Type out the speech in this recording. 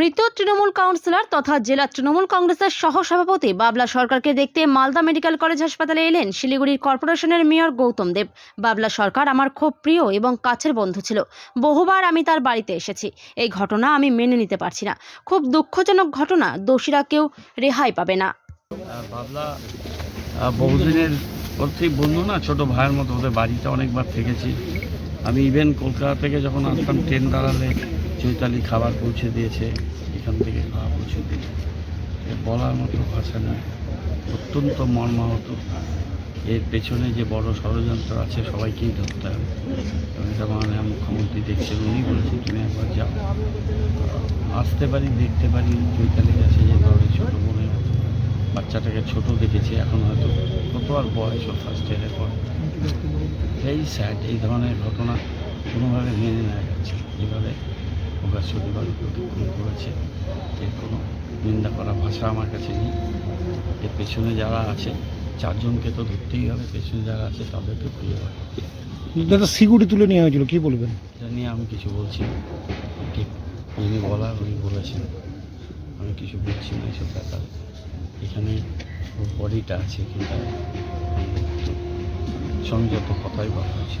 মৃত তৃণমূল কাউন্সিলর তথা জেলা তৃণমূল কংগ্রেসের সহসভাপতি বাবলা সরকারকে দেখতে মালদা মেডিকেল কলেজ হাসপাতালে এলেন শিলিগুড়ির কর্পোরেশনের মেয়র গৌতম দেব। বাবলা সরকার আমার খুব প্রিয় এবং কাছের বন্ধু ছিল। বহুবার আমি তার বাড়িতে এসেছি। এই ঘটনা আমি মেনে নিতে পারছি না। খুব দুঃখজনক ঘটনা, দোষীরা কেউ রেহাই পাবে না। বন্ধু না, ছোট ভাইয়ের মতো, ওদের বাড়িতে অনেকবার থেকেছি। আমি ইভেন কলকাতা থেকে যখন আসতাম ট্রেন দাঁড়ালে চৈতালি খাবার পৌঁছে দিয়েছে, এখান থেকে খাবার পৌঁছে দিয়েছে। বলার মতো ভাষা নেই অত্যন্ত মর্মাহত। এর পেছনে যে বড় ষড়যন্ত্র আছে, সবাইকেই ধরতে হবে। এবং এটা মাননীয় মুখ্যমন্ত্রী দেখছেন উনি বলেছেন, তুমি একবার যাও। আসতে পারি, দেখতে পারি চৈতালি কাছে যে ধরো ছোটো বোনের বাচ্চাটাকে ছোট দেখেছি, এখন হয়তো কত আর বয়স ও ফার্স্ট ইয়ারে পড়ে এই স্যাড এই ধরনের ঘটনা কোনোভাবে মেনে নেওয়া যাচ্ছে। প্রকাশ পরিবারকে অতিক্রম করেছে এর কোনো নিন্দা করা ভাষা আমার কাছে নেই। এর পেছনে যারা আছে চারজনকে তো ধরতেই হবে পেছনে যারা আছে তাদেরকে খুঁজে হবে। দাদা সিকিউরিটি তুলে নেওয়া হয়েছিল কি বলবেন? এটা নিয়ে আমি কিছু বলছি না। ঠিক যিনি বলার উনি বলেছেন। আমি কিছু বলছি না এসব ব্যাপারে। এখানে ওর বডিটা আছে কিন্তু সঙ্গে সংযত কথাই বলা হয়েছে।